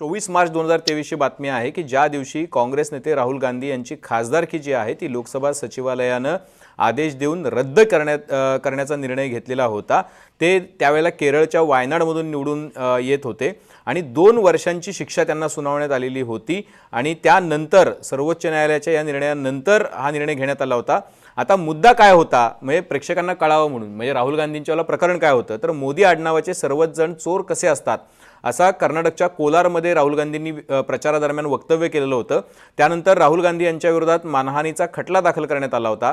चोवीस मार्च दोन हजार तेवीसची बातमी आहे की ज्या दिवशी काँग्रेस नेते राहुल गांधी यांची खासदारकी जी आहे ती लोकसभा सचिवालयानं आदेश देऊन रद्द करण्यात करण्याचा निर्णय घेतलेला होता. ते त्यावेळेला केरळच्या वायनाडमधून निवडून येत होते आणि दोन वर्षांची शिक्षा त्यांना सुनावण्यात आलेली होती आणि त्यानंतर सर्वोच्च न्यायालयाच्या या निर्णयानंतर हा निर्णय घेण्यात आला होता. आता मुद्दा काय होता? म्हणजे प्रेक्षकांना कळावं म्हणून. म्हणजे राहुल गांधींच्यावाला प्रकरण काय होतं? तर मोदी आडनावाचे सर्वच जण चोर कसे असतात? असा कर्नाटकच्या कोलारमध्ये राहुल गांधींनी प्रचारादरम्यान वक्तव्य केलेलं होतं. त्यानंतर राहुल गांधी यांच्या विरोधात मानहानीचा खटला दाखल करण्यात आला होता.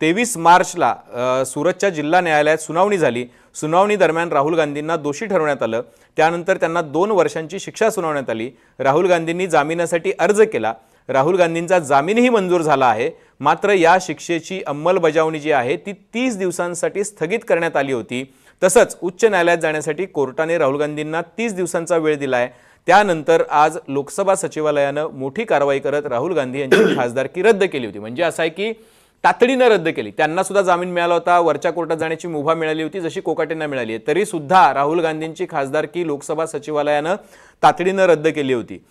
तेवीस मार्चला सुरतच्या जिल्हा न्यायालयात सुनावणी झाली. सुनावणी दरम्यान राहुल गांधींना दोषी ठरवण्यात आलं. त्यानंतर त्यांना दोन वर्षांची शिक्षा सुनावण्यात आली. राहुल गांधींनी जामिनासाठी अर्ज केला. राहुल गांधींचा जामीनही मंजूर झाला आहे. मात्र या शिक्षेची अंमलबजावणी जी आहे ती तीस दिवसांसाठी स्थगित करण्यात आली होती. तसंच उच्च न्यायालयात जाण्यासाठी कोर्टाने राहुल गांधींना तीस दिवसांचा वेळ दिलाय. त्यानंतर आज लोकसभा सचिवालयानं मोठी कारवाई करत राहुल गांधी यांची खासदारकी रद्द केली होती. म्हणजे असं आहे की तातडीनं रद्द केली. त्यांना सुद्धा जामीन मिळाला होता वरच्या कोर्टात जाण्याची मुभा मिळाली होती जशी कोकाटेंना मिळाली आहे. तरी सुद्धा राहुल गांधींची खासदारकी लोकसभा सचिवालयानं तातडीनं रद्द केली होती.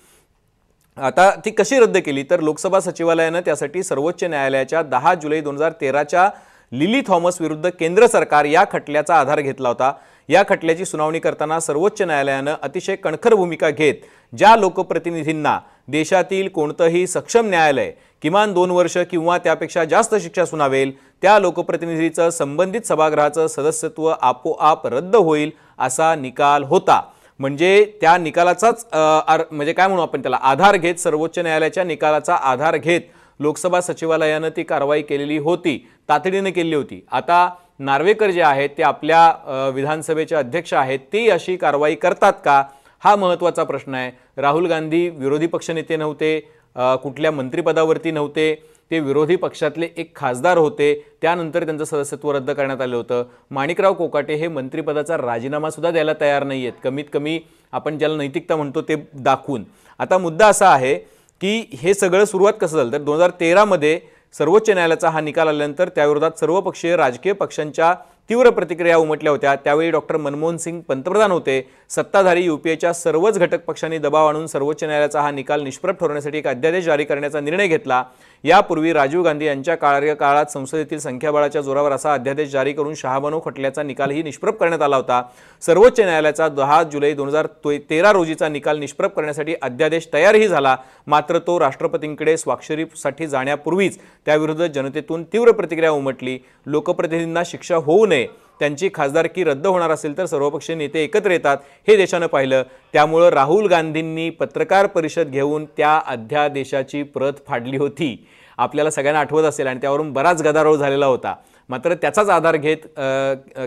आता ती कशी रद्द केली? तर लोकसभा सचिवालयानं त्यासाठी सर्वोच्च न्यायालयाच्या दहा जुलै दोन हजार तेराच्या लिली थॉमस विरुद्ध केंद्र सरकार या खटल्याचा आधार घेतला होता. या खटल्याची सुनावणी करताना सर्वोच्च न्यायालयानं अतिशय कणखर भूमिका घेत ज्या लोकप्रतिनिधींना देशातील कोणतंही सक्षम न्यायालय किमान दोन वर्ष किंवा त्यापेक्षा जास्त शिक्षा सुनावेल त्या लोकप्रतिनिधीचं संबंधित सभागृहाचं सदस्यत्व आपोआप रद्द होईल असा निकाल होता. म्हणजे त्या निकालाचाच आर- म्हणजे काय म्हणू आपण त्याला? आधार घेत सर्वोच्च न्यायालयाच्या निकालाचा आधार घेत लोकसभा सचिवालयानं ती कारवाई केलेली होती तातडीनं केली होती. आता नार्वेकर जे आहेत ते आपल्या विधानसभेचे अध्यक्ष आहेत ते अशी कारवाई करतात का? हा महत्त्वाचा प्रश्न आहे. राहुल गांधी विरोधी पक्षनेते नव्हते कुठल्या मंत्रिपदावरती नव्हते ते विरोधी पक्षातले एक खासदार होते त्यानंतर त्यांचं सदस्यत्व रद्द करण्यात आलं होतं. माणिकराव कोकाटे हे मंत्रिपदाचा राजीनामासुद्धा द्यायला तयार नाही आहेत कमीत कमी आपण ज्याला नैतिकता म्हणतो ते दाखवून. आता मुद्दा असा आहे की हे सगळं सुरुवात कसं झालं? तर दोन हजार तेरामध्ये सर्वोच्च न्यायालयाचा हा निकाल आल्यानंतर त्याविरोधात सर्वपक्षीय राजकीय पक्षांच्या तीव्र प्रतिक्रिया उमटल्या होत्या. त्यावेळी डॉक्टर मनमोहन सिंग पंतप्रधान होते. सत्ताधारी युपीएच्या सर्वच घटक पक्षांनी दबाव आणून सर्वोच्च न्यायालयाचा हा निकाल निष्प्रभ ठरवण्यासाठी एक अध्यादेश जारी करण्याचा निर्णय घेतला. यापूर्वी राजीव गांधी यांच्या कार्यकाळात संसदेतील संख्याबळाच्या जोरावर असा अध्यादेश जारी करून शहाबनो खटल्याचा निकालही निष्प्रभ करण्यात आला होता. सर्वोच्च न्यायालयाचा दहा जुलै दोन हजार तेरा रोजीचा निकाल निष्प्रभ करण्यासाठी अध्यादेश तयारही झाला. मात्र तो राष्ट्रपतींकडे स्वाक्षरीसाठी जाण्यापूर्वीच त्याविरुद्ध जनतेतून तीव्र प्रतिक्रिया उमटली. लोकप्रतिनिधींना शिक्षा होऊ नये. त्यांची खासदारकी रद्द होणार असेल तर सर्वपक्षीय नेते एकत्र येतात. हे देशानं पाहिलं. त्यामुळं राहुल गांधींनी पत्रकार परिषद घेऊन त्या अध्यादेशाची प्रत फाडली होती. आपल्याला सगळ्यांना आठवत असेल आणि त्यावरून बराच गदारोळ झालेला होता. मात्र त्याचाच आधार घेत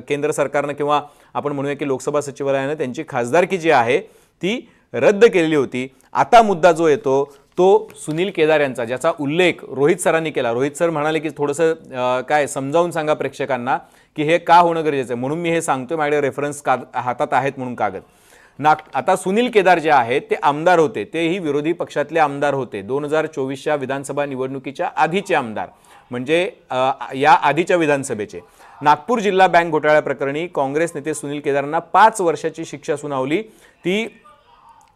केंद्र सरकारनं किंवा आपण म्हणूया की लोकसभा सचिवालयानं त्यांची खासदारकी जी आहे ती रद्द केलेली होती. आता मुद्दा जो येतो तो सुनील केदार यांचा ज्याचा उल्लेख रोहित सरांनी केला. रोहित सर म्हणाले की थोडंसं काय समजावून सांगा प्रेक्षकांना की हे का होणं गरजेचं आहे? म्हणून मी हे सांगतोय माझ्याकडे रेफरन्स का हातात आहेत म्हणून कागद. नाग आता सुनील केदार जे आहेत ते आमदार होते. तेही विरोधी पक्षातले आमदार होते. दोन हजार चोवीसच्या विधानसभा निवडणुकीच्या आधीचे आमदार. म्हणजे या आधीच्या विधानसभेचे. नागपूर जिल्हा बँक घोटाळ्याप्रकरणी काँग्रेस नेते सुनील केदारांना पाच वर्षाची शिक्षा सुनावली. ती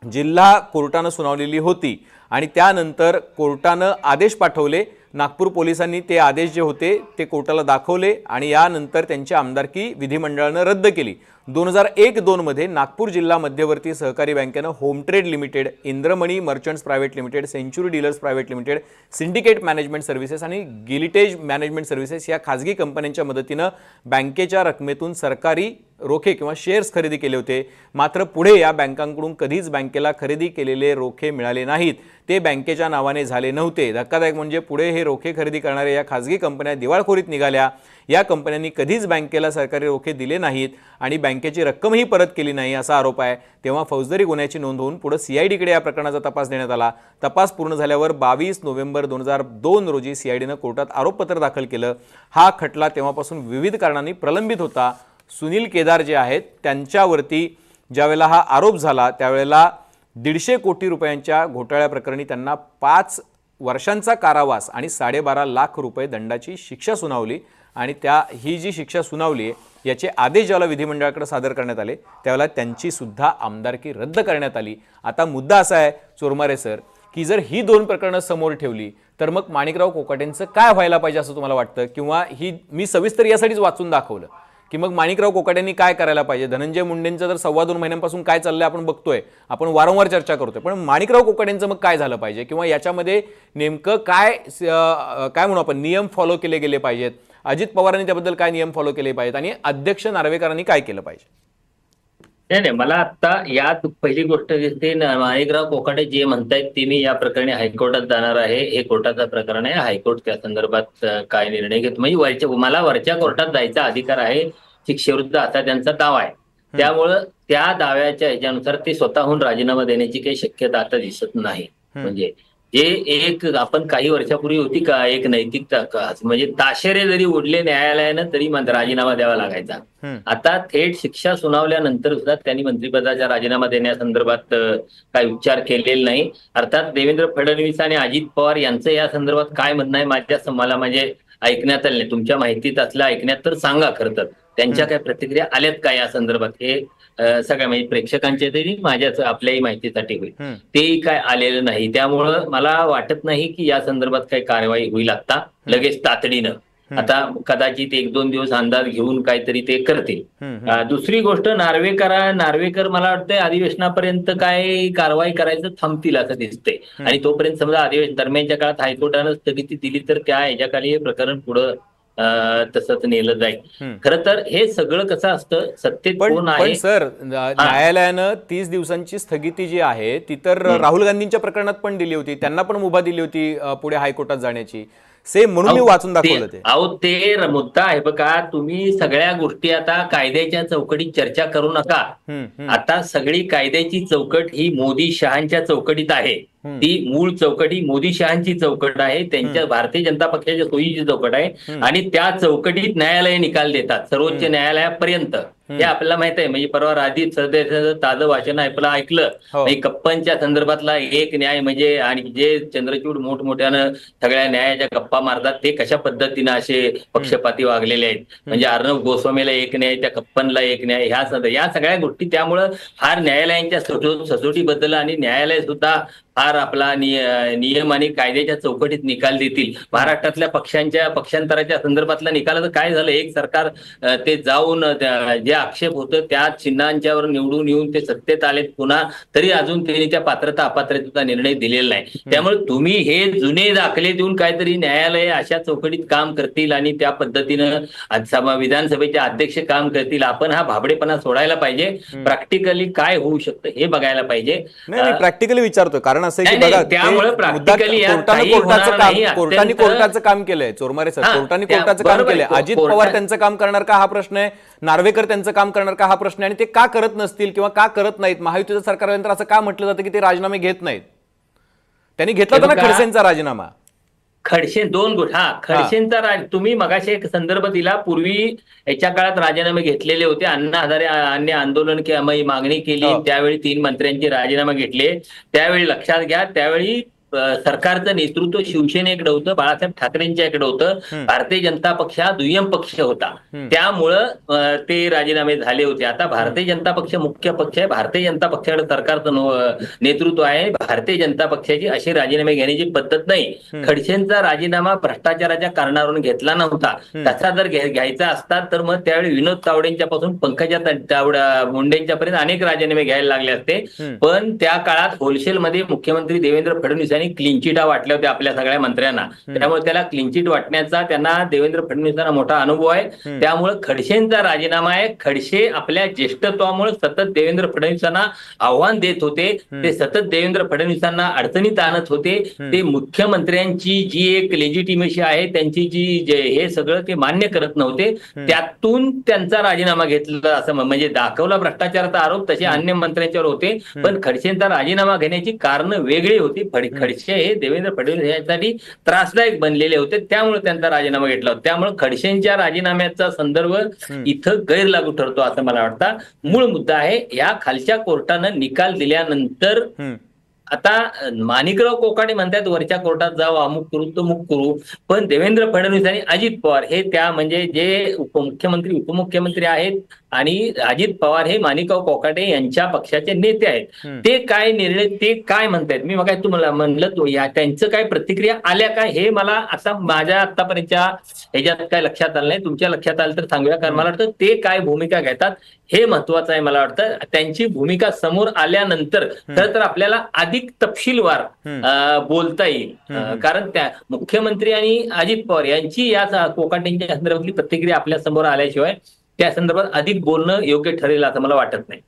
जिल्हा कोर्टानं सुनावलेली होती आणि त्यानंतर कोर्टानं आदेश पाठवले. नागपूर पोलिसांनी ते आदेश जे होते ते कोर्टाला दाखवले आणि यानंतर त्यांची आमदारकी विधिमंडळानं रद्द केली. दोन हजार एक दोनमध्ये नागपूर जिल्हा मध्यवर्ती सहकारी बँकेनं home trade limited Indramani merchants private limited century dealers private limited syndicate management services आणि गिलिटेज मॅनेजमेंट सर्व्हिसेस या खाजगी कंपन्यांच्या मदतीनं बँकेच्या रकमेतून सरकारी रोखे किंवा शेअर्स खरेदी केले होते. मात्र पुढे या बँकांकडून कधीच बँकेला खरेदी केलेले रोखे मिळाले नाहीत. ते बँकेच्या नावाने झाले नव्हते. धक्कादायक म्हणजे पुढे हे रोखे खरेदी करणाऱ्या या खाजगी कंपन्या दिवाळखोरीत निघाल्या. या कंपन्यांनी कधीच बँकेला सरकारी रोखे दिले नाहीत आणि बँकेची रक्कमही परत केली नाही असा आरोप आहे. तेव्हा फौजदारी गुन्ह्याची नोंद होऊन पुढे सीआयडीकडे या प्रकरणाचा तपास देण्यात आला. तपास पूर्ण झाल्यावर बावीस नोव्हेंबर दोन हजार दोन रोजी सीआयडीनं कोर्टात आरोपपत्र दाखल केलं. हा खटला तेव्हापासून विविध कारणांनी प्रलंबित होता. सुनील केदार जे आहेत त्यांच्यावरती ज्यावेळेला हा आरोप झाला त्यावेळेला दीडशे कोटी रुपयांच्या घोटाळ्याप्रकरणी त्यांना पाच वर्षांचा कारावास आणि साडेबारा लाख रुपये दंडाची शिक्षा सुनावली. आणि त्या ही जी शिक्षा सुनावली आहे याचे आदेश ज्याला विधिमंडळाकडे सादर करण्यात आले त्यावेळेला त्यांची सुद्धा आमदारकी रद्द करण्यात आली. आता मुद्दा असा आहे चोरमारे सर की जर ही दोन प्रकरणं समोर ठेवली तर मग माणिकराव कोकाटेंचं काय व्हायला पाहिजे असं तुम्हाला वाटतं? किंवा ही मी सविस्तर यासाठीच वाचून दाखवलं की मग माणिकराव कोकाट्यांनी काय करायला पाहिजे? धनंजय मुंडेंचं जर सव्वा दोन महिन्यांपासून काय चाललंय आपण बघतोय आपण वारंवार चर्चा करतोय पण माणिकराव कोकाट्यांचं मग काय झालं पाहिजे? किंवा याच्यामध्ये नेमकं काय काय म्हणू आपण नियम फॉलो केले गेले पाहिजेत? अजित पवारांनी त्याबद्दल काय नियम फॉलो केले पाहिजेत? आणि अध्यक्ष नार्वेकरांनी काय केलं पाहिजे? नाही नाही मला आता यात पहिली गोष्ट दिसते माणिकराव कोकाटे जे म्हणतायत ते मी या प्रकरणी हायकोर्टात जाणार आहे. हे कोर्टाचं प्रकरण आहे. हायकोर्ट त्या संदर्भात काय निर्णय घेत? म्हणजे वरच्या मला वरच्या कोर्टात जायचा अधिकार आहे. शिक्षेविरुद्ध असा त्यांचा दावा आहे. त्यामुळं त्या दाव्याच्या ह्याच्यानुसार ते स्वतःहून राजीनामा देण्याची काही शक्यता आता दिसत नाही. म्हणजे जे एक आपण काही वर्षापूर्वी होती का एक नैतिकता का- म्हणजे ताशेरे जरी उडले न्यायालयानं तरी राजीनामा द्यावा लागायचा. आता थेट शिक्षा सुनावल्यानंतर सुद्धा त्यांनी मंत्रिपदाचा राजीनामा देण्यासंदर्भात काही उच्चार केलेले नाही. अर्थात देवेंद्र फडणवीस आणि अजित पवार यांचं या संदर्भात काय म्हणणं आहे माझ्या मला म्हणजे ऐकण्यात आलं नाही. तुमच्या माहितीत असलं ऐकण्यात तर सांगा खरं तर. त्यांच्या काय प्रतिक्रिया आल्यात का या संदर्भात? हे सगळ्या म्हणजे प्रेक्षकांच्या तरी माझ्याच आपल्याही माहितीसाठी होईल. तेही काय आलेलं नाही. त्यामुळं मला वाटत नाही की या संदर्भात काही कारवाई होईल आता लगेच तातडीनं. आता कदाचित एक दोन दिवस अंदाज घेऊन काहीतरी ते करतील. दुसरी गोष्ट नार्वेकरा नार्वेकर मला वाटतंय अधिवेशनापर्यंत काय कारवाई करायचं थांबतील असं दिसतंय. आणि तोपर्यंत समजा अधिवेशन दरम्यानच्या काळात हायकोर्टानं स्थगिती दिली तर त्या ह्याच्याखाली हे प्रकरण पुढं तसंच नेलं जाईल. खरं तर हे सगळं कसं असतं? सत्तेत पण कोण आहे? सर न्या- न्यायालयानं तीस दिवसांची स्थगिती जी आहे ती तर राहुल गांधींच्या प्रकरणात पण दिली होती. त्यांना पण मुभा दिली होती पुढे हायकोर्टात जाण्याची. सेम म्हणून मी वाचून दाखवलं ते. अहो ते मुद्दा आहे बघा तुम्ही सगळ्या गोष्टी आता कायद्याच्या चौकटीत चर्चा करू नका. आता सगळी कायद्याची चौकट ही मोदी शहांच्या चौकटीत आहे. ती मूळ चौकट ही मोदी शहांची चौकट आहे त्यांच्या भारतीय जनता पक्षाच्या सोयीची चौकट आहे आणि त्या चौकटीत न्यायालय निकाल देतात सर्वोच्च न्यायालयापर्यंत. हे आपल्याला माहीत आहे म्हणजे परवा राजीव सरदेसाईचं ताजं वाचन आपलं ऐकलं हो. म्हणजे कप्पांच्या संदर्भातला एक न्याय म्हणजे आणि जे चंद्रचूड मोठमोठ्यानं सगळ्या न्यायाच्या गप्पा मारतात ते कशा पद्धतीनं असे पक्षपाती वागलेले आहेत? म्हणजे अर्णव गोस्वामीला एक न्याय त्या कप्पनला एक न्याय ह्या या सगळ्या गोष्टी त्यामुळं फार न्यायालयांच्या सचो- सचोटीबद्दल आणि न्यायालय सुद्धा फार आपला निय- नियम आणि कायद्याच्या चौकटीत निकाल देतील. महाराष्ट्रातल्या पक्षांच्या पक्षांतराच्या संदर्भातला निकालाचं काय झालं? एक सरकार ते जाऊन जे आक्षेप होतं त्या चिन्हांच्यावर निवडून येऊन ते सत्तेत आलेत. पुन्हा तरी अजून त्यांनी त्या पात्रता अपात्रतेचा निर्णय दिलेला नाही. त्यामुळे तुम्ही हे जुने दाखले देऊन काहीतरी न्यायालय अशा चौकटीत काम करतील आणि त्या पद्धतीनं विधानसभेचे अध्यक्ष काम करतील. आपण हा भाबडेपणा सोडायला पाहिजे. प्रॅक्टिकली काय होऊ शकतं हे बघायला पाहिजे. प्रॅक्टिकली विचारतोय. कारण असं की बघा त्यामुळे कोर्टाने कोर्टाचं काम केलंय चोरमारे सर. कोर्टाने कोर्टाचं काम. केलंय. अजित पवार त्यांचं काम करणार का हा प्रश्न आहे? नार्वेकर त्यांचं काम करणार का हा प्रश्न आहे? आणि ते का करत नसतील किंवा का करत नाहीत? महायुतीचं सरकारनंतर असं का म्हटलं जातं की ते राजीनामे घेत नाहीत? त्यांनी घेतला होता ना खडसेंचा राजीनामा. खडसे दोन गोष्ट हा खडसेंचा राज तुम्ही मगाशी एक संदर्भ दिला पूर्वी याच्या काळात राजीनामे घेतलेले होते अण्णा हजारे अन्य आंदोलन मागणी केली हो. त्यावेळी तीन मंत्र्यांचे राजीनामे घेतले त्यावेळी लक्षात घ्या त्यावेळी सरकारचं नेतृत्व शिवसेनेकडे होतं बाळासाहेब ठाकरेंच्याकडे होतं. भारतीय जनता पक्ष हा दुय्यम पक्ष होता. त्यामुळं ते राजीनामे झाले होते. आता भारतीय जनता पक्ष मुख्य पक्ष आहे. भारतीय जनता पक्षाकडे सरकारचं नेतृत्व आहे. भारतीय जनता पक्षाची अशी राजीनामे घेण्याची पद्धत नाही. खडसेंचा राजीनामा भ्रष्टाचाराच्या कारणावरून घेतला नव्हता. तसा जर घ्या- घ्यायचा असता तर मग त्यावेळी विनोद तावडेंच्या पासून पंकजा मुंडेंच्या पर्यंत अनेक राजीनामे घ्यायला लागले असते. पण त्या काळात होलसेलमध्ये मुख्यमंत्री देवेंद्र फडणवीस यांनी क्लीन चिटा वाटल्या होत्या आपल्या सगळ्या मंत्र्यांना. त्यामुळे त्याला क्लीन चिट वाटण्याचा त्यांना देवेंद्र फडणवीसांना मोठा अनुभव आहे. त्यामुळे खडसेंचा राजीनामा आहे. खडसे आपल्या ज्येष्ठत्वामुळे सतत देवेंद्र फडणवीसांना आव्हान देत होते. ते सतत देवेंद्र फडणवीसांना अडचणीत आणत होते. ते मुख्यमंत्र्यांची जी एक लेजिटिमेसी आहे त्यांची जी हे सगळं ते मान्य करत नव्हते. त्यातून त्यांचा राजीनामा घेतला असं म्हण- म्हणजे दाखवला भ्रष्टाचाराचा आरोप तसे अन्य मंत्र्यांच्यावर होते. पण खडसेंचा राजीनामा घेण्याची कारण वेगळी होती. फड- खडसे हे देवेंद्र फडणवीस यांच्यासाठी त्रासदायक बनलेले होते. त्यामुळे त्यांचा राजीनामा घेतला होता. त्यामुळे खडसेंच्या राजीनाम्याचा संदर्भ इथं गैरलागू ठरतो असं मला वाटतं. मूळ मुद्दा आहे या खालच्या कोर्टानं निकाल दिल्यानंतर. आता माणिकराव कोकाटे म्हणतात वरच्या कोर्टात जाऊ अमुक करू तमुक करू. पण देवेंद्र फडणवीस आणि अजित पवार हे त्या म्हणजे जे उपमुख्यमंत्री उपमुख्यमंत्री आहेत आणि अजित पवार हे माणिकराव कोकाटे यांच्या पक्षाचे नेते आहेत. ते काय निर्णय ते काय म्हणतायत? मी मग तुम्हाला म्हणलं तो या त्यांचं काय प्रतिक्रिया आल्या काय हे मला असा माझ्या आतापर्यंतच्या ह्याच्यात काय लक्षात आलं नाही. तुमच्या लक्षात आलं तर सांगूया कारण मला वाटतं ते काय भूमिका घेतात हे महत्वाचं आहे मला वाटतं. त्यांची भूमिका समोर आल्यानंतर खरं तर आपल्याला अधिक तपशीलवार बोलता येईल. कारण त्या मुख्यमंत्री आणि अजित पवार यांची या कोकाटेंच्या संदर्भातली प्रतिक्रिया आपल्यासमोर आल्याशिवाय त्या संदर्भात अधिक बोलणं योग्य ठरेल असं मला वाटत नाही.